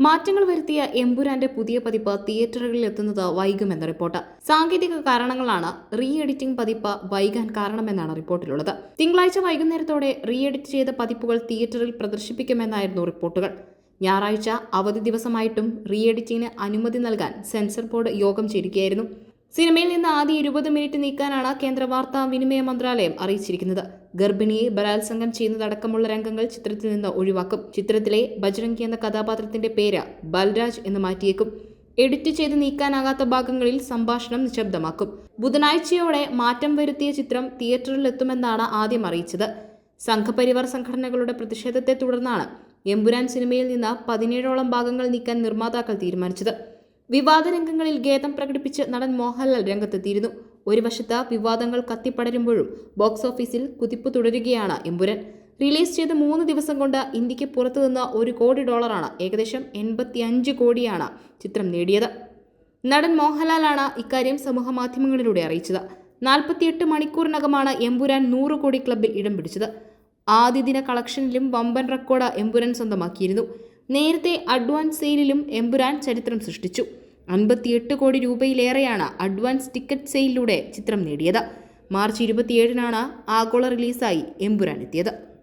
മാറ്റങ്ങൾ വരുത്തിയ എംപുരാന്റെ പുതിയ പതിപ്പ് തിയേറ്ററുകളിൽ എത്തുന്നത് വൈകുമെന്ന റിപ്പോർട്ട്. സാങ്കേതിക കാരണങ്ങളാണ് റീ എഡിറ്റിംഗ് പതിപ്പ് വൈകാൻ കാരണമെന്നാണ് റിപ്പോർട്ടിലുള്ളത്. തിങ്കളാഴ്ച വൈകുന്നേരത്തോടെ റീ എഡിറ്റ് ചെയ്ത പതിപ്പുകൾ തിയേറ്ററിൽ പ്രദർശിപ്പിക്കുമെന്നായിരുന്നു റിപ്പോർട്ടുകൾ. ഞായറാഴ്ച അവധി ദിവസമായിട്ടും റീ എഡിറ്റിംഗിന് അനുമതി നൽകാൻ സെൻസർ ബോർഡ് യോഗം ചേരുകയായിരുന്നു. സിനിമയിൽ നിന്ന് ആദ്യ ഇരുപത് മിനിറ്റ് നീക്കാനാണ് കേന്ദ്ര വാർത്താ വിനിമയ മന്ത്രാലയം അറിയിച്ചിരിക്കുന്നത്. ഗർഭിണിയെ ബലാത്സംഗം ചെയ്യുന്നതടക്കമുള്ള രംഗങ്ങൾ ചിത്രത്തിൽ നിന്ന് ഒഴിവാക്കും. ചിത്രത്തിലെ ബജ്രംഗി എന്ന കഥാപാത്രത്തിന്റെ പേര് ബൽരാജ് എന്ന് മാറ്റിയേക്കും. എഡിറ്റ് ചെയ്ത് നീക്കാനാകാത്ത ഭാഗങ്ങളിൽ സംഭാഷണം നിശബ്ദമാക്കും. ബുധനാഴ്ചയോടെ മാറ്റം വരുത്തിയ ചിത്രം തിയേറ്ററിൽ എത്തുമെന്നാണ് ആദ്യം അറിയിച്ചത്. സംഘപരിവാർ സംഘടനകളുടെ പ്രതിഷേധത്തെ തുടർന്നാണ് എമ്പുരാൻ സിനിമയിൽ നിന്ന് പതിനേഴോളം ഭാഗങ്ങൾ നീക്കാൻ നിർമ്മാതാക്കൾ തീരുമാനിച്ചത്. വിവാദ രംഗങ്ങളിൽ ഖേദം പ്രകടിപ്പിച്ച് നടൻ മോഹൻലാൽ രംഗത്തെത്തിയിരുന്നു. ഒരു വശത്ത് വിവാദങ്ങൾ കത്തിപ്പടരുമ്പോഴും ബോക്സ് ഓഫീസിൽ കുതിപ്പ് തുടരുകയാണ് എമ്പുരൻ. റിലീസ് ചെയ്ത മൂന്ന് ദിവസം കൊണ്ട് ഇന്ത്യയ്ക്ക് പുറത്തുനിന്ന് ഒരു കോടി ഡോളറാണ് ഏകദേശം എൺപത്തിയഞ്ച് കോടിയാണ് ചിത്രം നേടിയത്. നടൻ മോഹൻലാലാണ് ഇക്കാര്യം സമൂഹമാധ്യമങ്ങളിലൂടെ അറിയിച്ചത്. നാൽപ്പത്തിയെട്ട് മണിക്കൂറിനകമാണ് എമ്പുരാൻ നൂറ് കോടി ക്ലബിൽ ഇടം പിടിച്ചത്. ആദ്യ ദിന കളക്ഷനിലും വമ്പൻ റെക്കോർഡ് എമ്പുരാൻ സ്വന്തമാക്കിയിരുന്നു. നേരത്തെ അഡ്വാൻസ് സെയിലിലും എമ്പുരാൻ ചരിത്രം സൃഷ്ടിച്ചു. അൻപത്തിയെട്ട് കോടി രൂപയിലേറെയാണ് അഡ്വാൻസ് ടിക്കറ്റ് സെയിലിലൂടെ ചിത്രം നേടിയത്. മാർച്ച് ഇരുപത്തിയേഴിനാണ് ആഗോള റിലീസായി എമ്പുരാൻ എത്തിയത്.